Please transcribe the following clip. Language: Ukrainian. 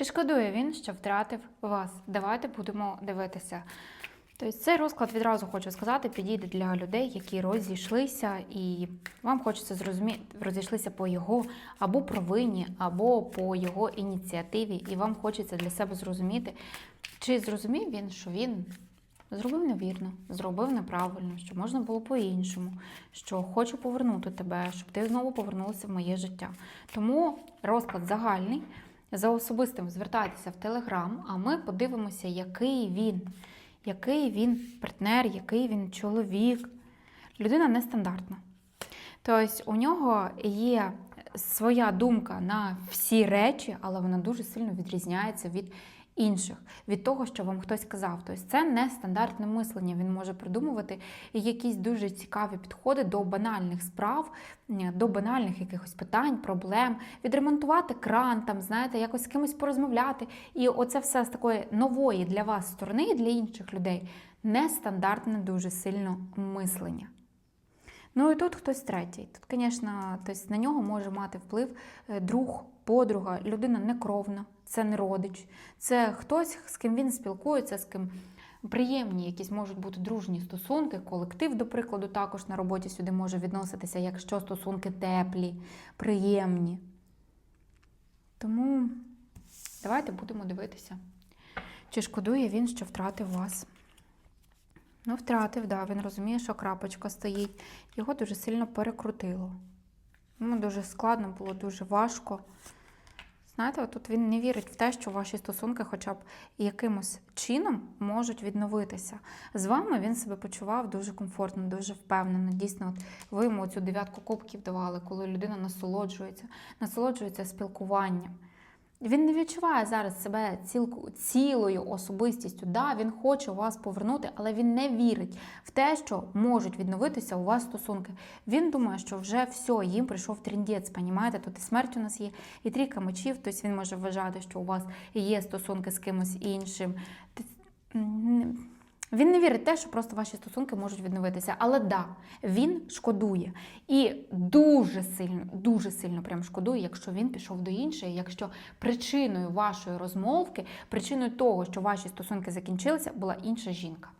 Чи шкодує він, що втратив вас? Давайте будемо дивитися. Тобто цей розклад відразу хочу сказати, підійде для людей, які розійшлися, і вам хочеться зрозуміти, розійшлися по його або провині, або по його ініціативі, і вам хочеться для себе зрозуміти, чи зрозумів він, що він зробив невірно, зробив неправильно, що можна було по-іншому, що хочу повернути тебе, щоб ти знову повернулася в моє життя. Тому розклад загальний. За особистим звертайтеся в Телеграм, а ми подивимося, який він, який він партнер, який він чоловік. Людина нестандартна. Тобто у нього є своя думка на всі речі, але вона дуже сильно відрізняється від інших, від того, що вам хтось казав. Тобто це не стандартне мислення. Він може придумувати якісь дуже цікаві підходи до банальних справ, до банальних якихось питань, проблем, відремонтувати кран, там, знаєте, якось з кимось порозмовляти. І оце все з такої нової для вас сторони для інших людей нестандартне дуже сильно мислення. Ну і тут хтось третій. Тут, звісно, на нього може мати вплив е, друг, подруга, людина некровна, це не родич, це хтось, з ким він спілкується, з ким приємні якісь можуть бути дружні стосунки, колектив, до прикладу, також на роботі сюди може відноситися, якщо стосунки теплі, приємні. Тому давайте будемо дивитися, чи шкодує він, що втратив вас. Ну, втратив, да, він розуміє, що крапочка стоїть. Його дуже сильно перекрутило. Йому дуже складно було, дуже важко. Знаєте, тут він не вірить в те, що ваші стосунки хоча б якимось чином можуть відновитися. З вами він себе почував дуже комфортно, дуже впевнено. Дійсно, от ви йому цю дев'ятку кубків давали, коли людина насолоджується, насолоджується спілкуванням. Він не відчуває зараз себе цілку, цілою особистістю. Да, він хоче вас повернути, але він не вірить в те, що можуть відновитися у вас стосунки. Він думає, що вже все, їм прийшов тріндець, понімаєте? Тут і смерть у нас є, і трійка мечів, тобто він може вважати, що у вас є стосунки з кимось іншим. Він не вірить те, що просто ваші стосунки можуть відновитися. Але да, він шкодує. І дуже сильно, дуже сильно прям шкодує, якщо він пішов до іншої, якщо причиною вашої розмовки, причиною того, що ваші стосунки закінчилися, була інша жінка.